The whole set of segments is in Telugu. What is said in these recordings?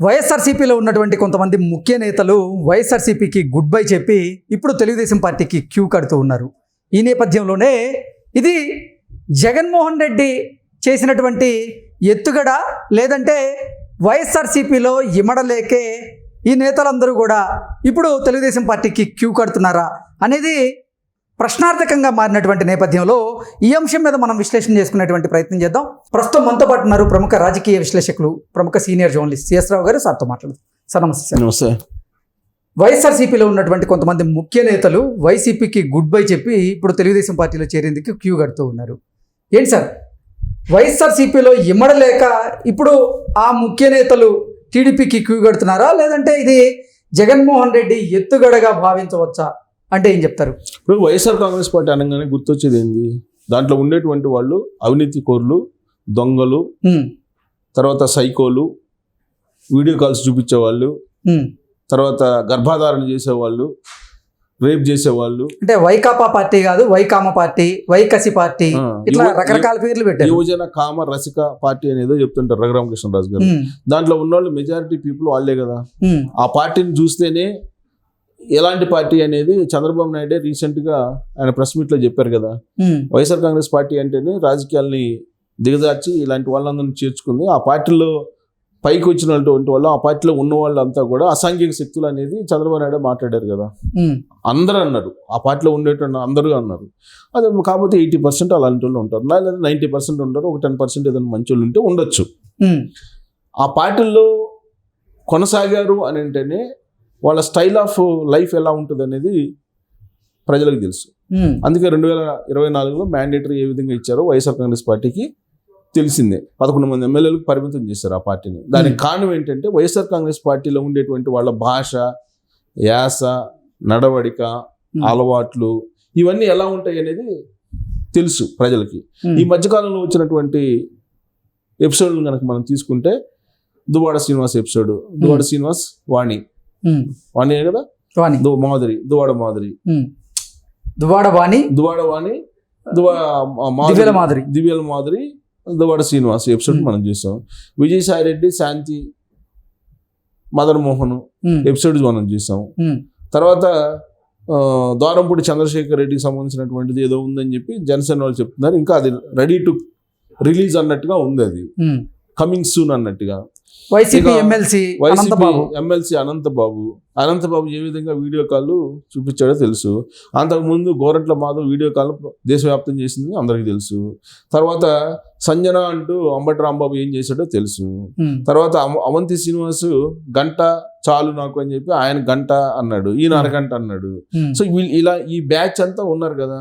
వైఎస్ఆర్సీపీలో ఉన్నటువంటి కొంతమంది ముఖ్య నేతలు వైఎస్ఆర్సీపీకి గుడ్ బై చెప్పి ఇప్పుడు తెలుగుదేశం పార్టీకి క్యూ కడుతూ ఉన్నారు. ఈ నేపథ్యంలోనే ఇది జగన్మోహన్ రెడ్డి చేసినటువంటి ఎత్తుగడ లేదంటే వైఎస్ఆర్సీపీలో ఇమడలేకే ఈ నేతలందరూ కూడా ఇప్పుడు తెలుగుదేశం పార్టీకి క్యూ కడుతున్నారా అనేది ప్రశ్నార్థకంగా మారినటువంటి నేపథ్యంలో ఈ అంశం మీద మనం విశ్లేషణ చేసుకునేటువంటి ప్రయత్నం చేద్దాం. ప్రస్తుతం మనతో పాటు ఉన్నారు ప్రముఖ రాజకీయ విశ్లేషకులు ప్రముఖ సీనియర్ జర్నలిస్ట్ సిఎస్ రావు గారు. సార్తో మాట్లాడదు. సార్ నమస్తే సార్. నమస్తే. వైఎస్ఆర్సీపీలో ఉన్నటువంటి కొంతమంది ముఖ్య నేతలు వైసీపీకి గుడ్ బై చెప్పి ఇప్పుడు తెలుగుదేశం పార్టీలో చేరేందుకు క్యూ కడుతూ ఉన్నారు. ఏంటి సార్? వైఎస్ఆర్సీపీలో ఇమ్మడలేక ఇప్పుడు ఆ ముఖ్య నేతలు టీడీపీకి క్యూ కడుతున్నారా? లేదంటే ఇది జగన్మోహన్ రెడ్డి ఎత్తుగడగా భావించవచ్చా? అంటే ఏం చెప్తారు? ఇప్పుడు వైఎస్ఆర్ కాంగ్రెస్ పార్టీ అనగానే గుర్తొచ్చేది ఏంది? దాంట్లో ఉండేటువంటి వాళ్ళు అవినీతి కోర్లు దొంగలు తర్వాత సైకోలు వీడియో కాల్స్ చూపించేవాళ్ళు. తర్వాత గర్భాధారణ చేసేవాళ్ళు రేప్ చేసేవాళ్ళు. అంటే వైకాపా పార్టీ కాదు వైకామ పార్టీ వైకసి పార్టీ ఇట్లా రకరకాల పేర్లు పెట్టారు. యువజన కామ రసిక పార్టీ అనేదో చెప్తుంటారు రఘురామకృష్ణరాజు గారు. దాంట్లో ఉన్నవాళ్ళు మెజారిటీ పీపుల్ వాళ్ళే కదా. ఆ పార్టీని చూస్తేనే ఎలాంటి పార్టీ అనేది చంద్రబాబు నాయుడే రీసెంట్గా ఆయన ప్రెస్ మీట్లో చెప్పారు కదా. వైఎస్ఆర్ కాంగ్రెస్ పార్టీ అంటేనే రాజకీయాల్ని దిగజార్చి ఇలాంటి వాళ్ళందరినీ చేర్చుకుంది. ఆ పార్టీలో పైకి వచ్చినటువంటి వాళ్ళు ఆ పార్టీలో ఉన్న వాళ్ళంతా కూడా అసాంఘిక శక్తులు అనేది చంద్రబాబు నాయుడు మాట్లాడారు కదా. అందరూ అన్నారు. ఆ పార్టీలో ఉండేటువంటి అందరూ అన్నారు. అదే కాకపోతే ఎయిటీ పర్సెంట్ అలాంటి వాళ్ళు ఉంటారు. లేదా నైంటీ పర్సెంట్ ఉంటారు ఒక టెన్ పర్సెంట్ ఏదైనా మంచి వాళ్ళు ఉంటే ఉండొచ్చు. ఆ పార్టీల్లో కొనసాగారు అని అంటేనే వాళ్ళ స్టైల్ ఆఫ్ లైఫ్ ఎలా ఉంటుంది అనేది ప్రజలకు తెలుసు. అందుకే రెండు వేల ఇరవై నాలుగులో మ్యాండేటరీ ఏ విధంగా ఇచ్చారో వైఎస్ఆర్ కాంగ్రెస్ పార్టీకి తెలిసిందే. పదకొండు మంది ఎమ్మెల్యేలకు పరిమితం చేశారు ఆ పార్టీని. దానికి కారణం ఏంటంటే వైఎస్ఆర్ కాంగ్రెస్ పార్టీలో ఉండేటువంటి వాళ్ళ భాష యాస నడవడిక. అలవాట్లు ఇవన్నీ ఎలా ఉంటాయి అనేది తెలుసు ప్రజలకి. ఈ మధ్యకాలంలో వచ్చినటువంటి ఎపిసోడ్లు కనుక మనం తీసుకుంటే దువాడ శ్రీనివాస్ ఎపిసోడ్ దువాడ శ్రీనివాస్ వాణి. వాణి కదా? వాణి. మాధురి దువాడ మాధురి. దువాడ వాణి దువాడ వాణి దువా దివ్యల మాదిరి. దివ్యల మాదిరి దువాడ శ్రీనివాస్ ఎపిసోడ్. మనం చూసాం. విజయసాయి రెడ్డి శాంతి మదన్ మోహన్ ఎపిసోడ్ మనం చూసాం. తర్వాత ఆ, ద్వారంపూడి చంద్రశేఖర్ రెడ్డికి సంబంధించినటువంటిది ఏదో ఉందని చెప్పి జనసేన వాళ్ళు చెప్తున్నారు. ఇంకా అది రెడీ టు రిలీజ్ అన్నట్టుగా ఉంది అది. కమింగ్ సూన్ అన్నట్టుగా. YCP MLC Anantha Babu. MLC Anantha Babu. Anantha Babu ఏ విధంగా వీడియో కాల్ చూపించాడో తెలుసు. అంతకుముందు గోరంట్ల మాధవ్ వీడియో కాల్ దేశవ్యాప్తం చేసింది అందరికీ తెలుసు. తర్వాత సంజన అంటూ అంబటి రాంబాబు ఏం చేశాడో తెలుసు. తర్వాత అవంతి శ్రీనివాస్ గంట చాలు నాకు అని చెప్పి ఆయన గంట అన్నాడు. ఈయన అరగంట అన్నాడు. సో వీళ్ళు ఇలా ఈ బ్యాచ్ అంతా ఉన్నారు కదా.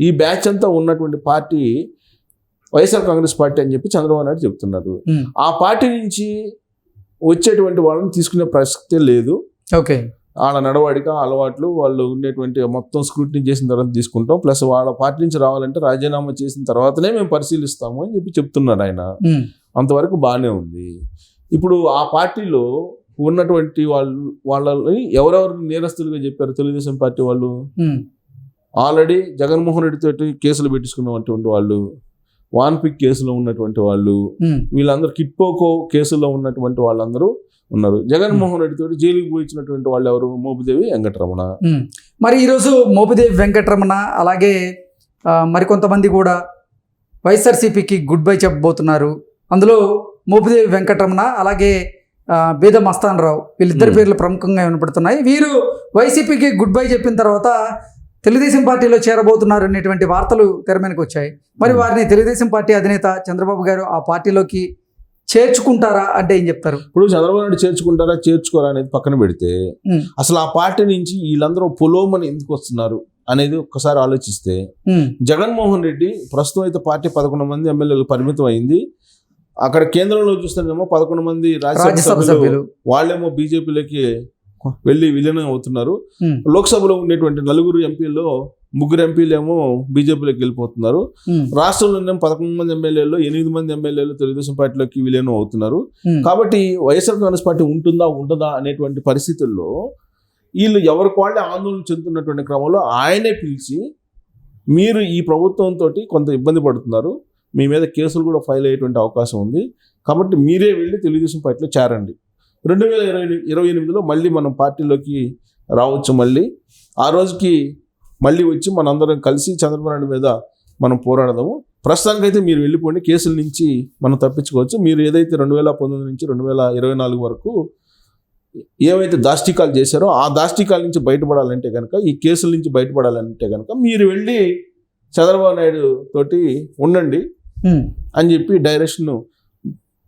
ఈ బ్యాచ్ అంతా ఉన్నటువంటి పార్టీ వైఎస్ఆర్ కాంగ్రెస్ పార్టీ అని చెప్పి చంద్రబాబు నాయుడు చెప్తున్నారు. ఆ పార్టీ నుంచి వచ్చేటువంటి వాళ్ళని తీసుకునే ప్రసక్తే లేదు. ఓకే. వాళ్ళ నడవడిక అలవాట్లు వాళ్ళు ఉండేటువంటి మొత్తం స్క్రూటినీ చేసిన తర్వాత తీసుకుంటాం. ప్లస్ వాళ్ళ పార్టీ నుంచి రావాలంటే రాజీనామా చేసిన తర్వాతనే మేము పరిశీలిస్తాము అని చెప్పి చెప్తున్నాడు ఆయన. అంతవరకు బాగానే ఉంది. ఇప్పుడు ఆ పార్టీలో ఉన్నటువంటి వాళ్ళు వాళ్ళని ఎవరెవరు నేరస్తులుగా చెప్పారు? తెలుగుదేశం పార్టీ వాళ్ళు. ఆల్రెడీ జగన్మోహన్ రెడ్డి తోటి కేసులు పెట్టించుకున్నటువంటి వాళ్ళు. వాన్ పిక్ కేసులో ఉన్నటువంటి వాళ్ళు వీళ్ళందరూ కిట్పోకో కేసులో ఉన్నటువంటి వాళ్ళందరూ ఉన్నారు. జగన్మోహన్ రెడ్డి తోటి జైలుకి పోయించినటువంటి వాళ్ళు ఎవరు? మోపిదేవి వెంకటరమణ. మరి ఈరోజు మోపిదేవి వెంకటరమణ అలాగే మరికొంతమంది కూడా వైఎస్ఆర్సీపీకి గుడ్ బై చెప్పబోతున్నారు. అందులో మోపిదేవి వెంకటరమణ అలాగే బేద మస్తాన్ రావు వీళ్ళిద్దరి. పేర్లు ప్రముఖంగా వినపడుతున్నాయి. వీరు వైసీపీకి గుడ్ బై చెప్పిన తర్వాత తెలుగుదేశం పార్టీలో చేరబోతున్నారు అనేటువంటి వార్తలు తెర మీదకి వచ్చాయి. మరి. వారిని తెలుగుదేశం పార్టీ అధినేత చంద్రబాబు గారు ఆ పార్టీలోకి చేర్చుకుంటారా అంటే ఏం చెప్తారు? ఇప్పుడు చంద్రబాబు నాయుడు చేర్చుకుంటారా చేర్చుకోరా అనేది పక్కన పెడితే అసలు ఆ పార్టీ నుంచి వీళ్ళందరూ పొలోమని ఎందుకు వస్తున్నారు అనేది ఒక్కసారి ఆలోచిస్తే జగన్మోహన్ రెడ్డి ప్రస్తుతం అయితే పార్టీ పదకొండు మంది ఎమ్మెల్యేలు పరిమితం అయింది. అక్కడ కేంద్రంలో చూస్తేనేమో పదకొండు మంది రాజ్యసభ సభ్యులు. వాళ్ళేమో బీజేపీలోకి వెళ్ళి విలీనం అవుతున్నారు. లోక్సభలో ఉండేటువంటి నలుగురు ఎంపీల్లో ముగ్గురు ఎంపీలేమో బీజేపీలోకి వెళ్ళిపోతున్నారు. రాష్ట్రంలో పదకొండు మంది ఎమ్మెల్యేలు ఎనిమిది మంది ఎమ్మెల్యేలు తెలుగుదేశం పార్టీలోకి విలీనం అవుతున్నారు. కాబట్టి వైఎస్ఆర్ కాంగ్రెస్ పార్టీ ఉంటుందా ఉండదా అనేటువంటి పరిస్థితుల్లో వీళ్ళు ఎవరికి వాళ్ళే ఆందోళన చెందుతున్నటువంటి క్రమంలో ఆయనే పిలిచి మీరు ఈ ప్రభుత్వంతో కొంత ఇబ్బంది పడుతున్నారు. మీ మీద కేసులు కూడా ఫైల్ అయ్యేటువంటి అవకాశం ఉంది. కాబట్టి మీరే వెళ్ళి తెలుగుదేశం పార్టీలో చేరండి. రెండు వేల ఇరవై ఇరవై ఎనిమిదిలో మళ్ళీ మనం పార్టీలోకి రావచ్చు మళ్ళీ. ఆ రోజుకి మళ్ళీ వచ్చి మనందరం కలిసి చంద్రబాబు నాయుడు మీద మనం పోరాడదాము. ప్రస్తుతానికైతే మీరు వెళ్ళిపోండి. కేసుల నుంచి మనం తప్పించుకోవచ్చు. మీరు ఏదైతే రెండు వేల పంతొమ్మిది నుంచి రెండు వేల ఇరవై నాలుగు వరకు ఏవైతే దాష్టికాలు చేశారో ఆ దాష్టికాల నుంచి బయటపడాలంటే కనుక ఈ కేసుల నుంచి బయటపడాలంటే కనుక మీరు వెళ్ళి చంద్రబాబు నాయుడు తోటి ఉండండి అని చెప్పి డైరెక్షన్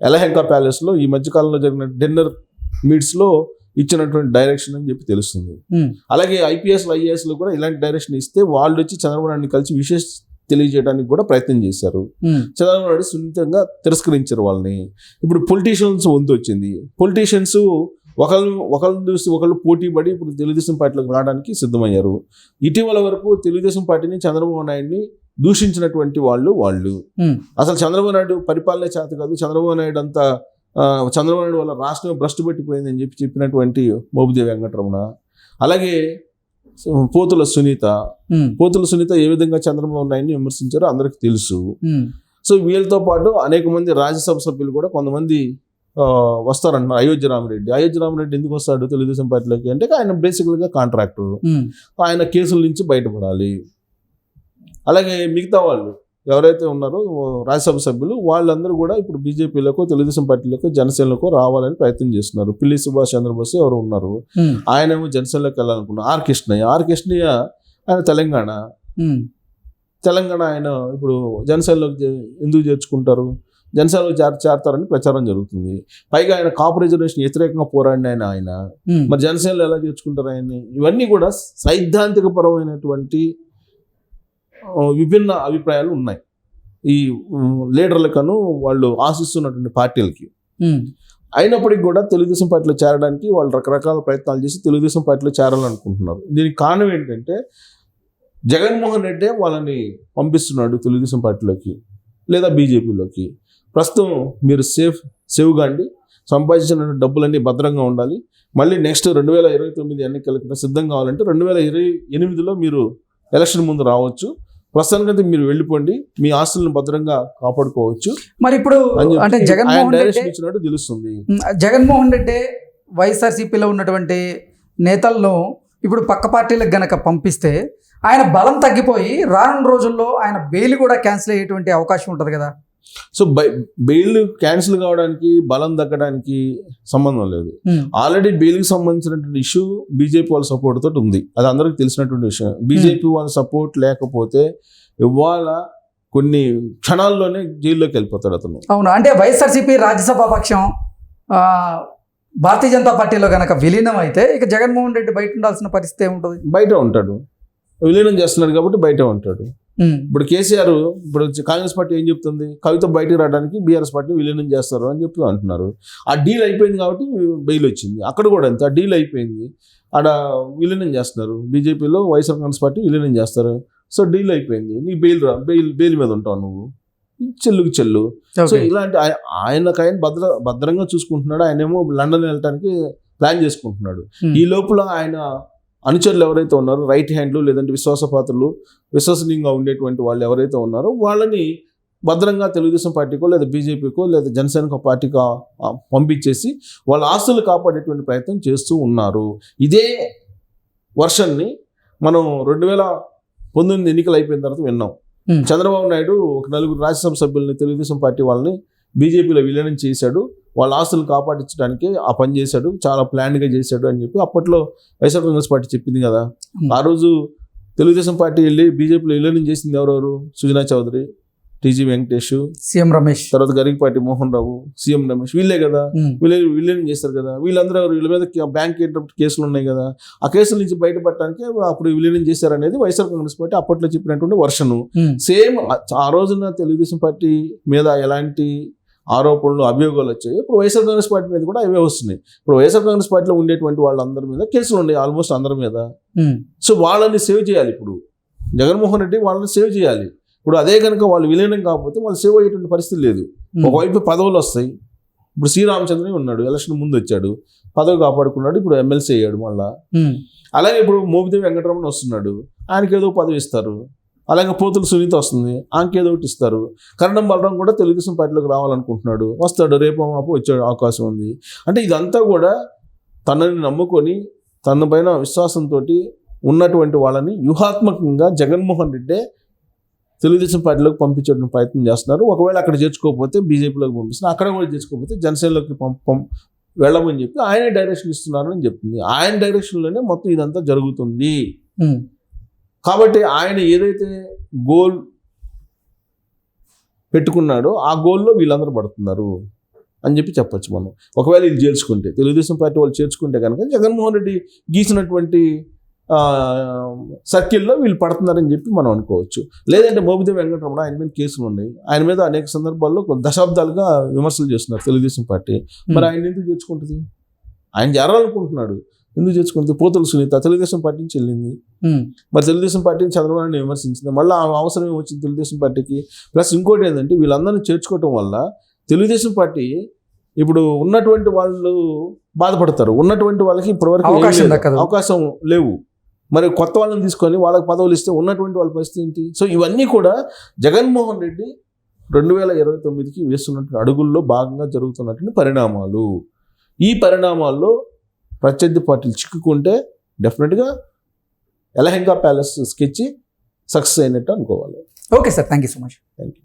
ఎలహెంకా ప్యాలెస్లో ఈ మధ్యకాలంలో జరిగిన డిన్నర్ మీట్స్లో ఇచ్చినటువంటి డైరెక్షన్ అని చెప్పి తెలుస్తుంది. అలాగే ఐపీఎస్లు ఐఏఎస్లు కూడా ఇలాంటి డైరెక్షన్ ఇస్తే వాళ్ళు వచ్చి చంద్రబాబు నాయుడిని కలిసి విశేష తెలియజేయడానికి కూడా ప్రయత్నం చేశారు. చంద్రబాబు నాయుడు సున్నితంగా తిరస్కరించారు వాళ్ళని. ఇప్పుడు పొలిటీషియన్స్ వంతు వచ్చింది. పొలిటీషియన్స్ ఒకళ్ళు ఒకళ్ళు చూసి ఒకళ్ళు పోటీ పడి ఇప్పుడు తెలుగుదేశం పార్టీలోకి రావడానికి సిద్ధమయ్యారు. ఇటీవల వరకు తెలుగుదేశం పార్టీని చంద్రబాబు నాయుడిని దూషించినటువంటి వాళ్ళు వాళ్ళు. అసలు చంద్రబాబు నాయుడు పరిపాలన చేత కాదు చంద్రబాబు నాయుడు అంతా చంద్రబాబు నాయుడు వల్ల రాష్ట్రం భ్రష్టు పెట్టిపోయింది అని చెప్పి చెప్పినటువంటి మోబుదేవి వెంకటరమణ. అలాగే పోతుల సునీత. పోతుల సునీత ఏ విధంగా చంద్రబాబు నాయుడిని విమర్శించారో అందరికి తెలుసు. సో వీళ్ళతో పాటు అనేక మంది రాజ్యసభ సభ్యులు కూడా కొంతమంది వస్తారంటున్నారు అయోధ్య రామరెడ్డి అయోధ్య రామరెడ్డి ఎందుకు వస్తాడు తెలుగుదేశం పార్టీలోకి అంటే ఆయన బేసికల్గా కాంట్రాక్టర్ ఆయన కేసుల నుంచి బయటపడాలి. అలాగే మిగతా వాళ్ళు ఎవరైతే ఉన్నారో రాజ్యసభ సభ్యులు వాళ్ళందరూ కూడా ఇప్పుడు బీజేపీలకు తెలుగుదేశం పార్టీలకు జనసేనలకు రావాలని ప్రయత్నం చేస్తున్నారు. పిల్లి సుభాష్ చంద్రబోస్ ఎవరు ఉన్నారు? ఆయనేమో జనసేనలోకి వెళ్ళాలనుకున్నారు. ఆర్ కృష్ణయ్య. ఆర్ కృష్ణయ్య ఆయన తెలంగాణ. తెలంగాణ ఆయన ఇప్పుడు జనసేనలోకి ఎందుకు చేర్చుకుంటారు? జనసేనలో చేర చేరతారని ప్రచారం జరుగుతుంది. పైగా ఆయన కాపు రిజర్వేషన్ వ్యతిరేకంగా పోరాడిన ఆయన. ఆయన మరి జనసేనలో ఎలా చేర్చుకుంటారు ఆయన్ని? ఇవన్నీ కూడా సైద్ధాంతిక పరమైనటువంటి విభిన్న అభిప్రాయాలు ఉన్నాయి. ఈ లీడర్లకను వాళ్ళు ఆశిస్తున్నటువంటి పార్టీలకి. అయినప్పటికీ కూడా తెలుగుదేశం పార్టీలో చేరడానికి వాళ్ళు రకరకాల ప్రయత్నాలు చేసి తెలుగుదేశం పార్టీలో చేరాలనుకుంటున్నారు. దీనికి కారణం ఏంటంటే జగన్మోహన్ రెడ్డే వాళ్ళని పంపిస్తున్నాడు తెలుగుదేశం పార్టీలోకి లేదా బీజేపీలోకి. ప్రస్తుతం మీరు సేఫ్ సేవ్గా అండి సంపాదించిన డబ్బులన్నీ భద్రంగా ఉండాలి. మళ్ళీ నెక్స్ట్ రెండు వేల ఇరవై తొమ్మిది ఎన్నికలకి సిద్ధం కావాలంటే రెండు వేల ఇరవై ఎనిమిదిలో మీరు ఎలక్షన్ ముందు రావచ్చు. ప్రస్తుతానికైతే మీరు వెళ్ళిపోండి మీ ఆస్తులను భద్రంగా కాపాడుకోవచ్చు. మరి ఇప్పుడు అంటే జగన్మోహన్ రెడ్డి ఇచ్చినట్టు తెలుస్తుంది. జగన్మోహన్ రెడ్డి వైఎస్ఆర్సీపీలో ఉన్నటువంటి నేతలను ఇప్పుడు పక్క పార్టీలకు గనక పంపిస్తే ఆయన బలం తగ్గిపోయి రానున్న రోజుల్లో ఆయన బెయిల్ కూడా క్యాన్సిల్ అయ్యేటువంటి అవకాశం ఉంటుంది కదా. సో బై బెయిల్ క్యాన్సిల్ కావడానికి బలం తగ్గడానికి సంబంధం లేదు. ఉమ్, ఆల్రెడీ బెయిల్కి సంబంధించినటువంటి ఇష్యూ బీజేపీ వాళ్ళ సపోర్ట్ తోటి ఉంది. అది అందరికీ తెలిసినటువంటి విషయం. బీజేపీ వాళ్ళ సపోర్ట్ లేకపోతే ఇవాళ కొన్ని క్షణాల్లోనే జైల్లోకి వెళ్ళిపోతాడు అతను. అవును. అంటే వైఎస్ఆర్సీపీ రాజ్యసభ పక్షం భారతీయ జనతా పార్టీలో గనక విలీనం అయితే ఇక జగన్మోహన్ రెడ్డి బయట ఉండాల్సిన పరిస్థితి ఏముంటుంది? బయట ఉంటాడు. విలీనం చేస్తున్నాడు కాబట్టి బయట ఉంటాడు. ఇప్పుడు కేసీఆర్ ఇప్పుడు కాంగ్రెస్ పార్టీ ఏం చెప్తుంది? కవిత బయటకు రావడానికి బీఆర్ఎస్ పార్టీ విలీనం చేస్తారు అని చెప్పి అంటున్నారు. ఆ డీల్ అయిపోయింది కాబట్టి బెయిల్ వచ్చింది. అక్కడ కూడా అంతే ఆ డీల్ అయిపోయింది. ఆడ విలీనం చేస్తున్నారు. బీజేపీలో వైఎస్ఆర్ కాంగ్రెస్ పార్టీ విలీనం చేస్తారు. సో డీల్ అయిపోయింది. నీ బెయిల్ రా బెయిల్ బెయిల్ మీద ఉంటావు నువ్వు. చెల్లుకి చెల్లు. సో. ఇలాంటి ఆయ- ఆయనకు ఆయన భద్ర భద్రంగా చూసుకుంటున్నాడు. ఆయనేమో లండన్ వెళ్ళటానికి ప్లాన్ చేసుకుంటున్నాడు. ఈ లోపల ఆయన అనుచరులు ఎవరైతే ఉన్నారో రైట్ హ్యాండ్లు లేదంటే విశ్వాసపాత్రులు విశ్వసనీయంగా ఉండేటువంటి వాళ్ళు ఎవరైతే ఉన్నారో వాళ్ళని భద్రంగా తెలుగుదేశం పార్టీకో లేదా బీజేపీకో లేదా జనసేన పార్టీకో పంపించేసి వాళ్ళ ఆస్తులు కాపాడేటువంటి ప్రయత్నం చేస్తూ ఉన్నారు. ఇదే వర్షన్ని మనం రెండు వేల పంతొమ్మిది ఎన్నికలు అయిపోయిన తర్వాత విన్నాం. చంద్రబాబు నాయుడు ఒక నలుగురు రాజ్యసభ సభ్యుల్ని తెలుగుదేశం పార్టీ వాళ్ళని బీజేపీలో విలీనం చేశాడు. వాళ్ళ ఆస్తులు కాపాడించడానికి ఆ పని చేశాడు చాలా ప్లాన్గా చేశాడు అని చెప్పి అప్పట్లో వైఎస్ఆర్ కాంగ్రెస్ పార్టీ చెప్పింది కదా. ఆ రోజు తెలుగుదేశం పార్టీ వెళ్ళి బీజేపీలో విలీనం చేసింది ఎవరెవరు సుజనా చౌదరి టీజీ వెంకటేష్ సీఎం రమేష్. తర్వాత గరికపాటి మోహన్ రావు సీఎం రమేష్ వీళ్ళే కదా. వీళ్ళు విలీనం చేస్తారు కదా. వీళ్ళందరూ? వీళ్ళ మీద బ్యాంక్ ఇంటరప్ట్ కేసులు ఉన్నాయి కదా. ఆ కేసుల నుంచి బయటపడటానికి అప్పుడు విలీనం చేశారనేది వైఎస్ఆర్ కాంగ్రెస్ పార్టీ అప్పట్లో చెప్పినటువంటి వర్షను. సేమ్ ఆ రోజున తెలుగుదేశం పార్టీ మీద ఎలాంటి ఆరోపణలు అభియోగాలు వచ్చాయి. ఇప్పుడు వైఎస్ఆర్ కాంగ్రెస్ పార్టీ మీద కూడా అవే వస్తున్నాయి. ఇప్పుడు వైఎస్ఆర్ కాంగ్రెస్ పార్టీలో ఉండేటువంటి వాళ్ళందరి మీద కేసులు ఉన్నాయి ఆల్మోస్ట్ అందరి మీద. సో వాళ్ళని సేవ్ చేయాలి ఇప్పుడు. జగన్మోహన్ రెడ్డి వాళ్ళని సేవ్ చేయాలి. ఇప్పుడు అదే కనుక వాళ్ళు విలీనం కాకపోతే వాళ్ళు సేవ్ అయ్యేటువంటి పరిస్థితి లేదు. ఒకవైపు పదవులు వస్తాయి. ఇప్పుడు శ్రీరామచంద్రని ఉన్నాడు ఎలక్షన్ ముందు వచ్చాడు పదవి కాపాడుకున్నాడు ఇప్పుడు ఎమ్మెల్సీ అయ్యాడు మళ్ళా. అలాగే ఇప్పుడు మోపిదేవి వెంకటరమణ వస్తున్నాడు ఆయనకి ఏదో పదవి ఇస్తారు. అలాగే పోతులు సునీత వస్తుంది. ఆంకేదో ఒకటి ఇస్తారు. కరణం బలరాం కూడా తెలుగుదేశం పార్టీలోకి రావాలనుకుంటున్నాడు. వస్తాడు రేపు మాపు వచ్చే అవకాశం ఉంది. అంటే ఇదంతా కూడా తనని నమ్ముకొని తన పైన విశ్వాసంతో ఉన్నటువంటి వాళ్ళని వ్యూహాత్మకంగా జగన్మోహన్ రెడ్డి తెలుగుదేశం పార్టీలోకి పంపించడం ప్రయత్నం చేస్తున్నారు. ఒకవేళ అక్కడ చేర్చుకోకపోతే బీజేపీలోకి పంపిస్తున్నారు. అక్కడ కూడా చేర్చుకోకపోతే జనసేనలోకి పంపం వెళ్ళమని చెప్పి ఆయనే డైరెక్షన్ ఇస్తున్నారని చెప్తుంది. ఆయన డైరెక్షన్లోనే మొత్తం ఇదంతా జరుగుతుంది. కాబట్టి ఆయన ఏదైతే గోల్ పెట్టుకున్నాడో ఆ గోల్లో వీళ్ళందరూ పడుతున్నారు అని చెప్పి చెప్పొచ్చు మనం. ఒకవేళ వీళ్ళు చేర్చుకుంటే తెలుగుదేశం పార్టీ వాళ్ళు చేర్చుకుంటే కనుక జగన్మోహన్ రెడ్డి గీసినటువంటి సర్కిల్లో వీళ్ళు పడుతున్నారని చెప్పి మనం అనుకోవచ్చు. లేదంటే మోబిదేవి వెంకటరమణ ఆయన మీద కేసులు ఉన్నాయి. ఆయన మీద అనేక సందర్భాల్లో కొన్ని దశాబ్దాలుగా విమర్శలు చేస్తున్నారు తెలుగుదేశం పార్టీ. మరి ఆయన ఎందుకు చేర్చుకుంటుంది? ఆయన చేరాలనుకుంటున్నాడు. ఎందుకు చేర్చుకుంటుంది పోతులు సునీత తెలుగుదేశం పార్టీ నుంచి వెళ్ళింది. మరి తెలుగుదేశం పార్టీని చంద్రబాబు విమర్శించింది. మళ్ళీ ఆ అవసరం వచ్చింది తెలుగుదేశం పార్టీకి? ప్లస్ ఇంకోటి ఏంటంటే వీళ్ళందరినీ చేర్చుకోవటం వల్ల తెలుగుదేశం పార్టీ ఇప్పుడు ఉన్నటువంటి వాళ్ళు బాధపడతారు. ఉన్నటువంటి వాళ్ళకి ఇప్పటివరకు. అవకాశం లేవు. మరి కొత్త వాళ్ళని తీసుకొని వాళ్ళకి పదవులు ఇస్తే ఉన్నటువంటి వాళ్ళ పరిస్థితి ఏంటి? సో ఇవన్నీ కూడా జగన్మోహన్ రెడ్డి రెండు వేల ఇరవై తొమ్మిదికి వేస్తున్నటువంటి అడుగుల్లో భాగంగా జరుగుతున్నటువంటి పరిణామాలు. ఈ పరిణామాల్లో ప్రత్యర్థి పార్టీలు చిక్కుకుంటే డెఫినెట్గా ఎలహెంగా ప్యాలెస్ స్కెచ్ సక్సెస్ అయినట్టు అనుకోవాలి. Okay sir thank you so much. Thank you